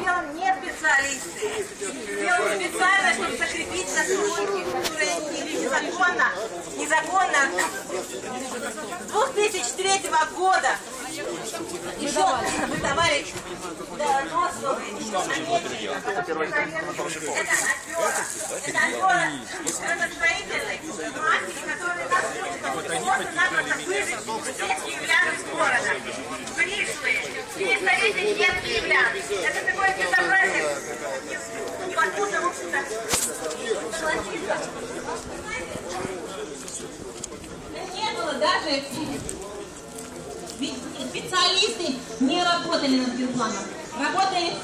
Сделан не специалисты. Сделан специально, чтобы закрепить застройки, которые незаконно, незаконно с 2003 года. Еще выдавали да, носу Это первый Это строительной мафии, которые просто-напросто выжили всех перестарите всех киевлян. Это такое безобразие. Невозможно, в общем-то, согласиться. Не было даже ведь специалисты не работали над генпланом. Работали